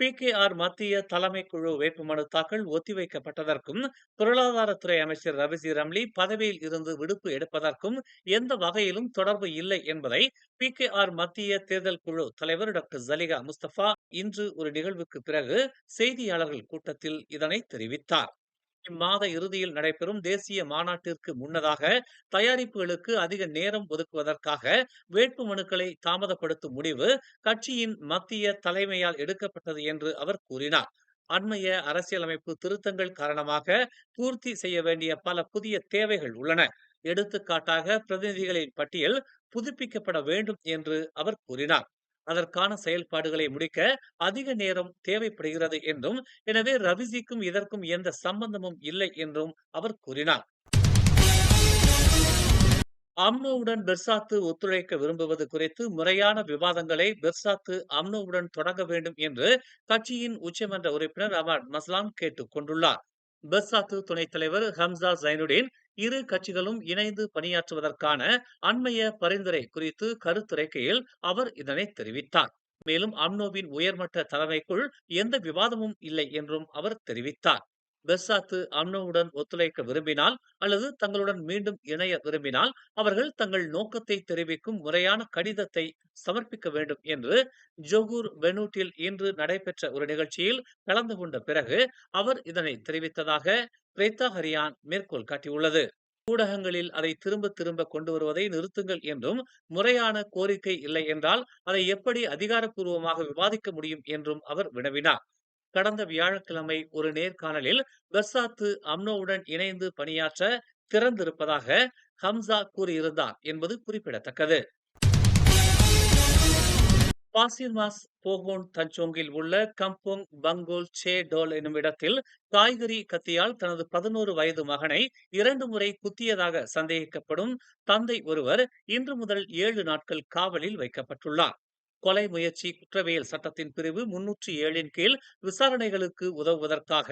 PKR மத்திய தலைமை குழு வேட்புமனு தாக்கல் ஒத்திவைக்கப்பட்டதற்கும் பொருளாதாரத்துறை அமைச்சர் ரவிஜி ரம்லி பதவியில் இருந்து விடுப்பு எடுப்பதற்கும் எந்த வகையிலும் தொடர்பு இல்லை என்பதை பிகேஆர் மத்திய தேர்தல் குழு தலைவர் டாக்டர் ஜலிகா முஸ்தபா இன்று ஒரு நிகழ்வுக்கு பிறகு செய்தியாளர்கள் கூட்டத்தில் இதனை தெரிவித்தார். இம்மாத இறுதியில் நடைபெறும் தேசிய மாநாட்டிற்கு முன்னதாக தயாரிப்புகளுக்கு அதிக நேரம் ஒதுக்குவதற்காக வேட்பு மனுக்களை தாமதப்படுத்தும் முடிவு கட்சியின் மத்திய தலைமையால் எடுக்கப்பட்டது என்று அவர் கூறினார். அண்மைய அரசியலமைப்பு திருத்தங்கள் காரணமாக பூர்த்தி செய்ய வேண்டிய பல புதிய தேவைகள் உள்ளன. எடுத்துக்காட்டாக பிரதிநிதிகளின் பட்டியல் புதுப்பிக்கப்பட வேண்டும் என்று அவர் கூறினார். அதற்கான செயல்பாடுகளை முடிக்க அதிக நேரம் தேவைப்படுகிறது என்றும் எனவே ரவிஜிக்கும் இதற்கும் எந்த சம்பந்தமும் இல்லை என்றும் அவர் கூறினார். அம்னோவுடன் பெர்சாத்து ஒத்துழைக்க விரும்புவது குறித்து முறையான விவாதங்களை பெர்சாத்து அம்னோவுடன் தொடங்க வேண்டும் என்று கட்சியின் உச்சமன்ற உறுப்பினர் அவாட் மஸ்லாம் கேட்டுக் கொண்டுள்ளார். பெர்சாத்து துணைத் தலைவர் ஹம்சா ஜைனுடீன் இரு கட்சிகளும் இணைந்து பணியாற்றுவதற்கான அண்மைய பரிந்துரை குறித்து கருத்துரைக்கையில் அவர் இதனை தெரிவித்தார். மேலும் அம்னோவின் உயர்மட்ட தலைமைக்குள் எந்த விவாதமும் இல்லை என்றும் அவர் தெரிவித்தார். பெஸ்ஸாத்து அம்னோவுடன் ஒத்துழைக்க விரும்பினால் அல்லது தங்களுடன் மீண்டும் இணைய விரும்பினால் அவர்கள் தங்கள் நோக்கத்தை தெரிவிக்கும் முறையான கடிதத்தை சமர்ப்பிக்க வேண்டும் என்று ஜொகூர் பெனூட்டில் இன்று நடைபெற்ற ஒரு நிகழ்ச்சியில் கலந்து கொண்ட பிறகு அவர் இதனை தெரிவித்ததாக பிரேத்தா ஹரியான் மேற்கோள் காட்டியுள்ளது. ஊடகங்களில் அதை திரும்ப திரும்ப கொண்டு வருவதை நிறுத்துங்கள் என்றும் முறையான கோரிக்கை இல்லை என்றால் அதை எப்படி அதிகாரப்பூர்வமாக விவாதிக்க முடியும் என்றும் அவர் வினவினார். கடந்த வியாழக்கிழமை ஒரு நேர்காணலில் பெர்சாத்து அம்னோவுடன் இணைந்து பணியாற்ற திறந்திருப்பதாக ஹம்சா கூறியிருந்தார் என்பது குறிப்பிடத்தக்கது. பாசிர்மாஸ் போகோன் தஞ்சோங்கில் உள்ள கம்போங் பங்கோல் சே டோல் என்னும் இடத்தில் காய்கறி கத்தியால் தனது பதினோரு வயது மகனை இரண்டு முறை குத்தியதாக சந்தேகிக்கப்படும் தந்தை ஒருவர் இன்று முதல் ஏழு நாட்கள் காவலில் வைக்கப்பட்டுள்ளார். கொலை முயற்சி குற்றவியல் சட்டத்தின் பிரிவு முன்னூற்றி ஏழின் கீழ் விசாரணைகளுக்கு உதவுவதற்காக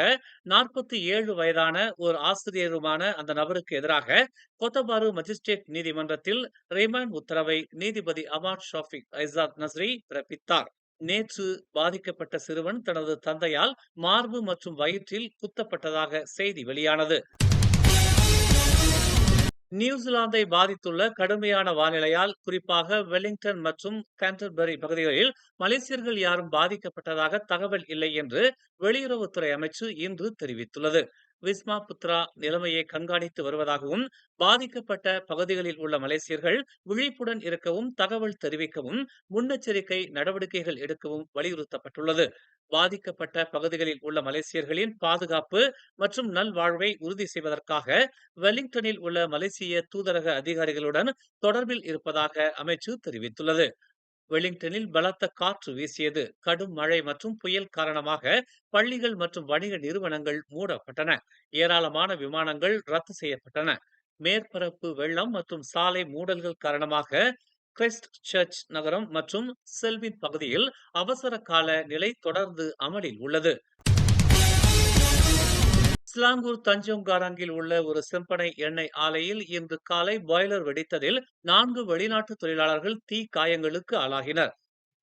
நாற்பத்தி ஏழு வயதான ஒரு ஆசிரியருமான அந்த நபருக்கு எதிராக கொத்தபாரு மஜிஸ்ட்ரேட் நீதிமன்றத்தில் ரிமாண்ட் உத்தரவை நீதிபதி அமாட் ஷாஃபிக் ஐசாத் நஸ்ரி பிறப்பித்தார். நேற்று பாதிக்கப்பட்ட சிறுவன் தனது தந்தையால் மார்பு மற்றும் வயிற்றில் குத்தப்பட்டதாக செய்தி வெளியானது. நியூசிலாந்தை பாதித்துள்ள கடுமையான வானிலையால் குறிப்பாக வெலிங்டன் மற்றும் கேண்டர்பரி பகுதிகளில் மலேசியர்கள் யாரும் பாதிக்கப்பட்டதாக தகவல் இல்லை என்று வெளியுறவுத்துறை அமைச்சு இன்று தெரிவித்துள்ளது. விஸ்மா புத்ரா நிலைமையை கண்காணித்து வருவதாகவும் பாதிக்கப்பட்ட பகுதிகளில் உள்ள மலேசியர்கள் விழிப்புடன் இருக்கவும் தகவல் தெரிவிக்கவும் முன்னெச்சரிக்கை நடவடிக்கைகள் எடுக்கவும் வலியுறுத்தப்பட்டுள்ளது. பாதிக்கப்பட்ட பகுதிகளில் உள்ள மலேசியர்களின் பாதுகாப்பு மற்றும் நல்வாழ்வை உறுதி செய்வதற்காக வெலிங்டனில் உள்ள மலேசிய தூதரக அதிகாரிகளுடன் தொடர்பில் இருப்பதாக அமைச்சு தெரிவித்துள்ளது. வெலிங்டனில் பலத்த காற்று வீசியது கடும் மழை மற்றும் புயல் காரணமாக பள்ளிகள் மற்றும் வணிக நிறுவனங்கள் மூடப்பட்டன. ஏராளமான விமானங்கள் ரத்து செய்யப்பட்டன. மேற்பரப்பு வெள்ளம் மற்றும் சாலை மூடல்கள் காரணமாக கிறிஸ்ட் சர்ச் நகரம் மற்றும் செல்வின் பகுதியில் அவசர கால நிலை தொடர்ந்து அமலில் உள்ளது. ஸ்லாங்கூர் தஞ்சோங்காரங்கில் உள்ள ஒரு செம்பனை எண்ணெய் ஆலையில் இன்று காலை பாய்லர் வெடித்ததில் நான்கு வெளிநாட்டு தொழிலாளர்கள் தீ காயங்களுக்கு ஆளாகினர்.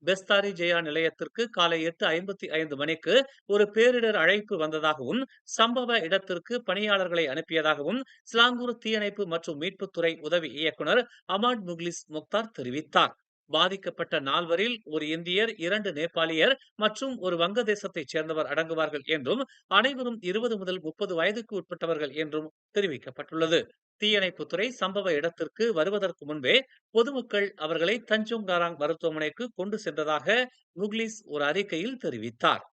பெஸ்தாரி ஜெயா நிலையத்திற்கு காலை எட்டு ஐம்பத்தி ஐந்து மணிக்கு ஒரு பேரிடர் அழைப்பு வந்ததாகவும் சம்பவ இடத்திற்கு பணியாளர்களை அனுப்பியதாகவும் சிலாங்கூர் தீயணைப்பு மற்றும் மீட்புத்துறை உதவி இயக்குனர் அமாட் முக்லிஸ் முக்தார் தெரிவித்தார். பாதிக்கப்பட்ட நால்வரில் ஒரு இந்தியர் இரண்டு நேபாளியர் மற்றும் ஒரு வங்கதேசத்தைச் சேர்ந்தவர் அடங்குவார்கள் என்றும் அனைவரும் இருபது முதல் முப்பது வயதுக்கு உட்பட்டவர்கள் என்றும் தெரிவிக்கப்பட்டுள்ளது. தீயணைப்புத்துறை சம்பவ இடத்திற்கு வருவதற்கு முன்பே பொதுமக்கள் அவர்களை தஞ்சோங்காராங் மருத்துவமனைக்கு கொண்டு சென்றதாக முக்லிஸ் ஒரு அறிக்கையில் தெரிவித்தார்.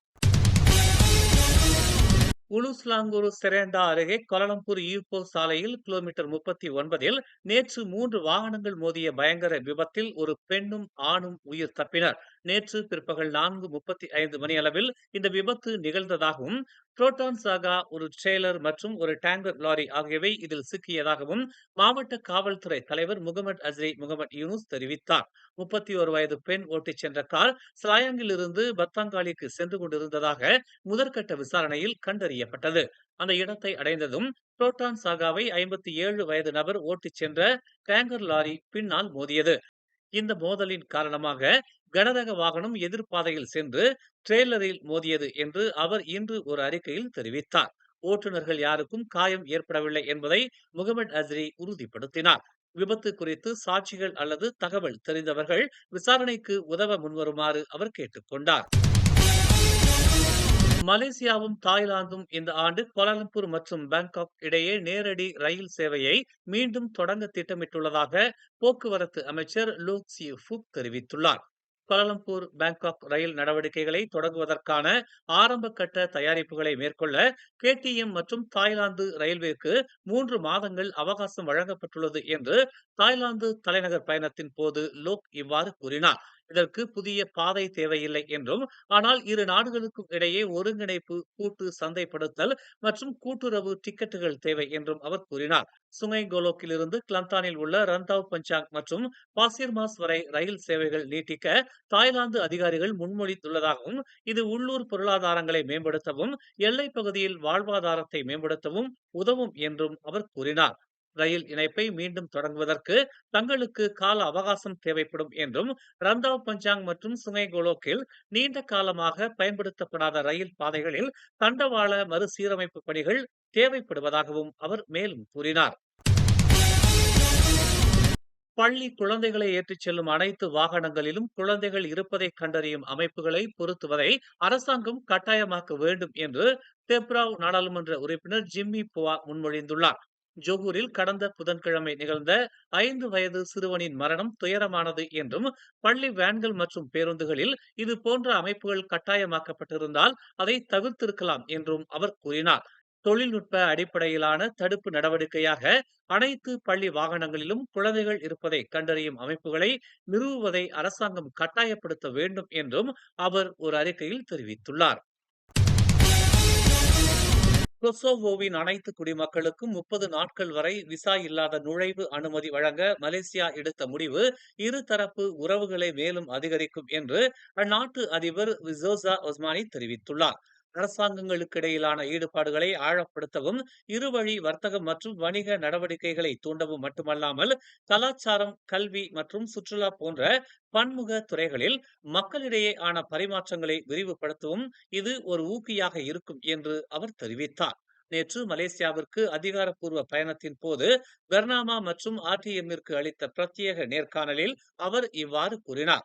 உலுஸ்லாங்கூரு செரேண்டா அருகே கோலலம்பூர் ஈப்போ சாலையில் கிலோமீட்டர் முப்பத்தி ஒன்பதில் நேற்று மூன்று வாகனங்கள் மோதிய பயங்கர விபத்தில் ஒரு பெண்ணும் ஆணும் உயிர் தப்பினர். நேற்று பிற்பகல் நான்கு முப்பத்தி ஐந்து மணி அளவில் இந்த விபத்து நிகழ்ந்ததாகவும் புரோட்டான் சாகா ஒரு ட்ரெய்லர் மற்றும் ஒரு டேங்கர் லாரி ஆகியவை இதில் சிக்கியதாகவும் மாவட்ட காவல்துறை தலைவர் முகமது அஸ்ரி முகமது யூனுஸ் தெரிவித்தார். முப்பத்தி ஒரு வயது பெண் ஓட்டிச் சென்ற கார் சிலாயங்கிலிருந்து பத்தாங்காலிக்கு சென்று கொண்டிருந்ததாக முதற்கட்ட விசாரணையில் கண்டறியப்பட்டது. அந்த இடத்தை அடைந்ததும் புரோட்டான் சாகாவை ஐம்பத்தி ஏழு வயது நபர் ஓட்டிச் சென்ற டேங்கர் லாரி பின்னால் மோதியது. இந்த மோதலின் காரணமாக கனரக வாகனம் எதிர்பாதையில் சென்று ட்ரெய்லரில் மோதியது என்று அவர் இன்று ஒரு அறிக்கையில் தெரிவித்தார். ஓட்டுநர்கள் யாருக்கும் காயம் ஏற்படவில்லை என்பதை முகமது அஸ்ரி உறுதிப்படுத்தினார். விபத்து குறித்து சாட்சிகள் அல்லது தகவல் தெரிந்தவர்கள் விசாரணைக்கு உதவ முன்வருமாறு அவர் கேட்டுக்கொண்டார். மலேசியாவும் தாய்லாந்தும் இந்த ஆண்டு கோலாலம்பூர் மற்றும் பாங்காக் இடையே நேரடி ரயில் சேவையை மீண்டும் தொடங்க திட்டமிட்டுள்ளதாக போக்குவரத்து அமைச்சர் லோக் சியூ ஃபுக் தெரிவித்துள்ளார். கோலாலம்பூர் பேங்காக் ரயில் நடவடிக்கைகளை தொடங்குவதற்கான ஆரம்ப கட்ட தயாரிப்புகளை மேற்கொள்ள கேடிஎம் மற்றும் தாய்லாந்து ரயில்வேக்கு மூன்று மாதங்கள் அவகாசம் வழங்கப்பட்டுள்ளது என்று தாய்லாந்து தலைநகர் பயணத்தின் போது லோக் இவ்வாறு கூறினார். இதற்கு புதிய பாதை தேவையில்லை என்றும் ஆனால் இரு நாடுகளுக்கும் இடையே ஒருங்கிணைப்பு கூட்டு சந்தைப்படுத்தல் மற்றும் கூட்டுறவு டிக்கெட்டுகள் தேவை என்றும் அவர் கூறினார். சுங்கை கோலோக்கிலிருந்து கிளந்தானில் உள்ள ரந்தாவ் பஞ்சாங் மற்றும் பாசிர்மாஸ் வரை ரயில் சேவைகள் நீட்டிக்க தாய்லாந்து அதிகாரிகள் முன்மொழித்துள்ளதாகவும் இது உள்ளூர் பொருளாதாரங்களை மேம்படுத்தவும் எல்லைப் பகுதியில் வாழ்வாதாரத்தை மேம்படுத்தவும் உதவும் என்றும் அவர் கூறினார். ரயில் இணைப்பை மீண்டும் தொடங்குவதற்கு தங்களுக்கு கால அவகாசம் தேவைப்படும் என்றும் ரந்தாவ் பஞ்சாங் மற்றும் சுங்கை கோலோக்கில் நீண்ட காலமாக பயன்படுத்தப்படாத ரயில் பாதைகளில் தண்டவாள மறுசீரமைப்பு பணிகள் தேவைப்படுவதாகவும் அவர் மேலும் கூறினார். பள்ளி குழந்தைகளை ஏற்றிச் செல்லும் அனைத்து வாகனங்களிலும் குழந்தைகள் இருப்பதை கண்டறியும் அமைப்புகளை பொருத்துவதை அரசாங்கம் கட்டாயமாக்க வேண்டும் என்று தெப்ராவ் நாடாளுமன்ற உறுப்பினர் ஜிம்மி புவா முன்மொழிந்துள்ளார். ஜோகூரில் கடந்த புதன்கிழமை நிகழ்ந்த ஐந்து வயது சிறுவனின் மரணம் துயரமானது என்றும் பள்ளி வேன்கள் மற்றும் பேருந்துகளில் இது போன்ற அமைப்புகள் கட்டாயமாக்கப்பட்டிருந்தால் அதை தவிர்த்திருக்கலாம் என்றும் அவர் கூறினார். தொழில்நுட்ப அடிப்படையிலான தடுப்பு நடவடிக்கையாக அனைத்து பள்ளி வாகனங்களிலும் குழந்தைகள் இருப்பதை கண்டறியும் அமைப்புகளை நிறுவுவதை அரசாங்கம் கட்டாயப்படுத்த வேண்டும் என்றும் அவர் ஒரு அறிக்கையில் தெரிவித்துள்ளார். கொசோவோவின் அனைத்து குடிமக்களுக்கும் முப்பது நாட்கள் வரை விசா இல்லாத நுழைவு அனுமதி வழங்க மலேசியா எடுத்த முடிவு இருதரப்பு உறவுகளை மேலும் அதிகரிக்கும் என்று அந்நாட்டு அதிபர் விசோசா ஒஸ்மானி தெரிவித்துள்ளார். அரசாங்கங்களுக்கு இடையிலான ஈடுபாடுகளை ஆழப்படுத்தவும் இருவழி வர்த்தகம் மற்றும் வணிக நடவடிக்கைகளை தூண்டவும் மட்டுமல்லாமல் கலாச்சாரம் கல்வி மற்றும் சுற்றுலா போன்ற பன்முக துறைகளில் மக்களிடையே ஆன பரிமாற்றங்களை விரிவுபடுத்தவும் இது ஒரு ஊக்கியாக இருக்கும் என்று அவர் தெரிவித்தார். நேற்று மலேசியாவிற்கு அதிகாரப்பூர்வ பயணத்தின் போது பெர்னாமா மற்றும் ஆர்டிஎம்மிற்கு அளித்த பிரத்யேக நேர்காணலில் அவர் இவ்வாறு கூறினார்.